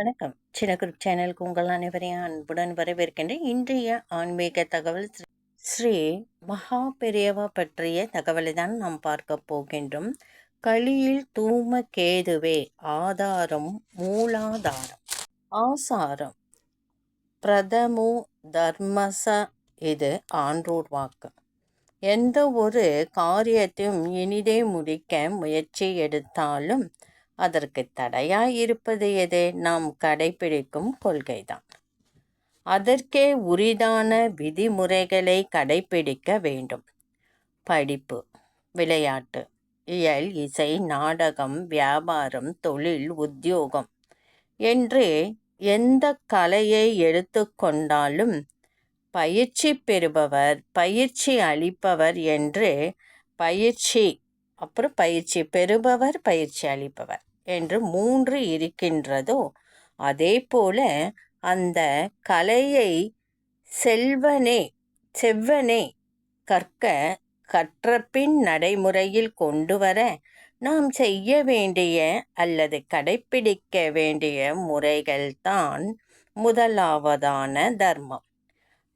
வணக்கம். சின்ன குரூப் சேனலுக்கு உங்கள் அனைவரையும் அன்புடன் வரவேற்கின்றேன். இன்றைய ஆன்மீக தகவல் ஸ்ரீ- மகா பெரியவா பற்றிய தகவலை தான் நாம் பார்க்க போகின்றோம். களியில் தூம கேதுவே ஆதாரம் மூலாதாரம். ஆசாரம். பிரதமு தர்மச இது ஆன்றோர் வாக்கு. எந்த ஒரு காரியத்தையும் இனிதே முடிக்க முயற்சி எடுத்தாலும் அதற்கு தடையாய் இருப்பது எது? நாம் கடைபிடிக்கும் கொள்கைதான். அதற்கே உரிதான விதிமுறைகளை கடைபிடிக்க வேண்டும். படிப்பு விளையாட்டு இயல் இசை நாடகம் வியாபாரம் தொழில் உத்தியோகம் என்று எந்த கலையை எடுத்துக்கொண்டாலும் பயிற்சி பெறுபவர் பயிற்சி அளிப்பவர் என்று பயிற்சி அப்புறம் பயிற்சி பெறுபவர் பயிற்சி அளிப்பவர். என்று மூன்று இருக்கின்றதோ அதே போல அந்த கலையை செல்வனே செவ்வனே கற்க கற்றபின் நடைமுறையில் கொண்டு வர நாம் செய்ய வேண்டிய அல்லது கடைப்பிடிக்க வேண்டிய முறைகள்தான் முதலாவதான தர்மம்.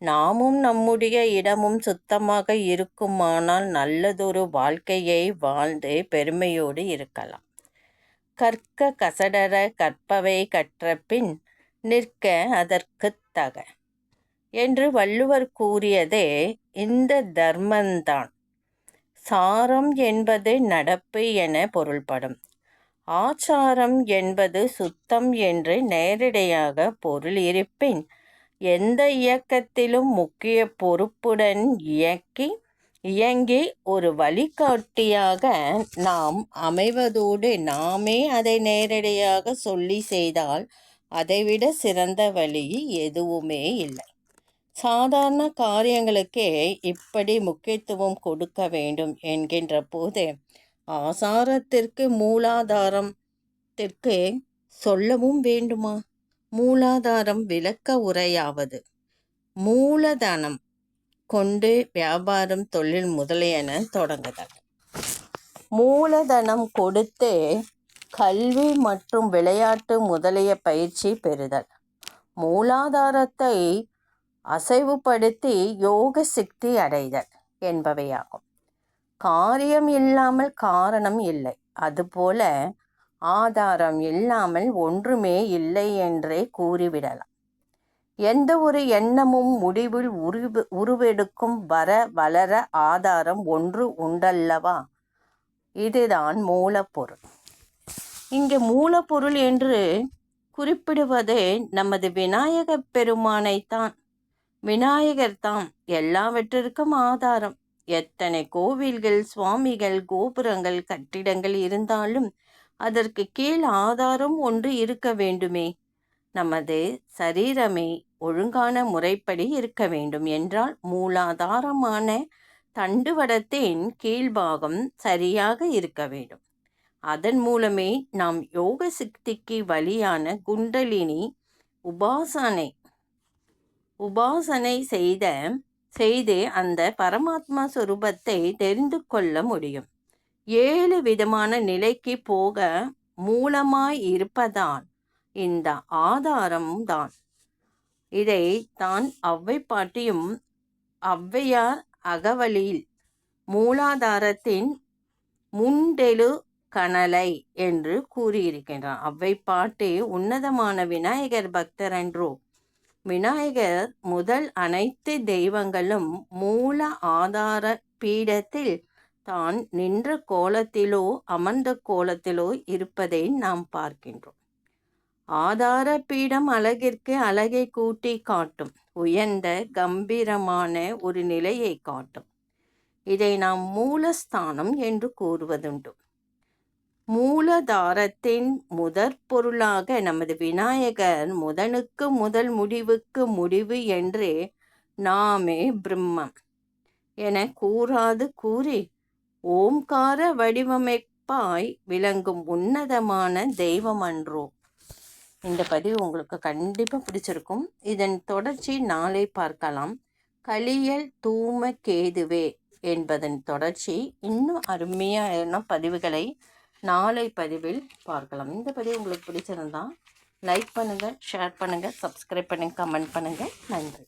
நாமும் நம்முடைய இடமும் சுத்தமாக இருக்குமானால் நல்லதொரு வாழ்க்கையை வாழ்ந்து பெருமையோடு இருக்கலாம். கற்க கசடர கற்பவை கற்ற பின் நிற்க அதற்குத் தக. என்று வள்ளுவர் கூறியதே இந்த தர்மந்தான். சாரம் என்பது நடப்பு என பொருள்படும். ஆச்சாரம் என்பது சுத்தம் என்று நேரடியாக பொருள் இருப்பின் எந்த இயக்கத்திலும் முக்கிய பொறுப்புடன் இயக்கி இயங்கி ஒரு வழிகாட்டியாக நாம் அமைவதோடு நாமே அதை நேரடியாக சொல்லி செய்தால் அதைவிட சிறந்த வழி எதுவுமே இல்லை. சாதாரண காரியங்களுக்கே இப்படி முக்கியத்துவம் கொடுக்க வேண்டும் என்கின்ற போது ஆசாரத்திற்கு மூலாதாரத்திற்கு சொல்லவும் வேண்டுமா? மூலாதாரம் விளக்க உரையாவது. மூலதனம் கொண்டு வியாபாரம் தொழில் முதலியன தொடங்குதல். மூலதனம் கொடுத்து கல்வி மற்றும் விளையாட்டு முதலிய பயிற்சி பெறுதல். மூலாதாரத்தை அசைவுபடுத்தி யோக சக்தி அடைதல் என்பவையாகும். காரியம் இல்லாமல் காரணம் இல்லை. அதுபோல ஆதாரம் இல்லாமல் ஒன்றுமே இல்லை என்றே கூறிவிடலாம். எந்த ஒரு எண்ணமும் முடிவில் உருவு உருவெடுக்கும் வர வளர ஆதாரம் ஒன்று உண்டல்லவா? இதுதான் மூலப்பொருள். இங்கே மூலப்பொருள் என்று குறிப்பிடுவது நமது விநாயகப் பெருமானைத்தான். விநாயகர் தாம் எல்லாவற்றிற்கும் ஆதாரம். எத்தனை கோவில்கள் சுவாமிகள் கோபுரங்கள் கட்டிடங்கள் இருந்தாலும் அதற்கு கீழ் ஆதாரம் ஒன்று இருக்க வேண்டுமே. நமது சரீரமே ஒழுங்கான முறைப்படி இருக்க வேண்டும் என்றால் மூலாதாரமான தண்டுவடத்தின் கீழ்பாகம் சரியாக இருக்க வேண்டும். அதன் மூலமே நாம் யோக சக்திக்கு வழியான குண்டலினி உபாசனை உபாசனை செய்த செய்து அந்த பரமாத்மா சுரூபத்தை தெரிந்து கொள்ள முடியும். ஏழு விதமான நிலைக்கு போக மூலமாய் இருப்பதால் இந்த ஆதாரம்தான் இதை தான் அவ்வை பாட்டியும் ஔவையார் அகவலியில் மூலாதாரத்தின் முண்டெழு கனலை என்று கூறியிருக்கின்றார். அவ்வை பாட்டு உன்னதமான விநாயகர் பக்தர் என்றோ விநாயகர் முதல் அனைத்து தெய்வங்களும் மூல ஆதார பீடத்தில் தான் நின்ற கோலத்திலோ அமர்ந்த கோலத்திலோ இருப்பதை நாம் பார்க்கின்றோம். ஆதார பீடம் அழகிற்கு அழகை கூட்டி காட்டும். உயர்ந்த கம்பீரமான ஒரு நிலையை காட்டும். இதை நாம் மூலஸ்தானம் என்று கூறுவதுண்டு. மூலதாரத்தின் முதற் பொருளாக நமது விநாயகர் முதனுக்கு முதல் முடிவுக்கு முடிவு என்று நாமே பிரம்மம் என கூறாது கூறி ஓம்கார வடிவமைப்பாய் விளங்கும் உன்னதமான தெய்வமன்றோ இந்த பதிவு உங்களுக்கு கண்டிப்பாக பிடிச்சிருக்கும். இதன் தொடர்ச்சி நாளை பார்க்கலாம். கலியல் தூம கேதுவே என்பதன் தொடர்ச்சி இன்னும் அருமையான பதிவுகளை நாளை பதிவில் பார்க்கலாம். இந்த பதிவு உங்களுக்கு பிடிச்சிருந்தா லைக் பண்ணுங்கள் ஷேர் பண்ணுங்கள் சப்ஸ்கிரைப் பண்ணுங்கள் கமெண்ட் பண்ணுங்கள் நன்றி.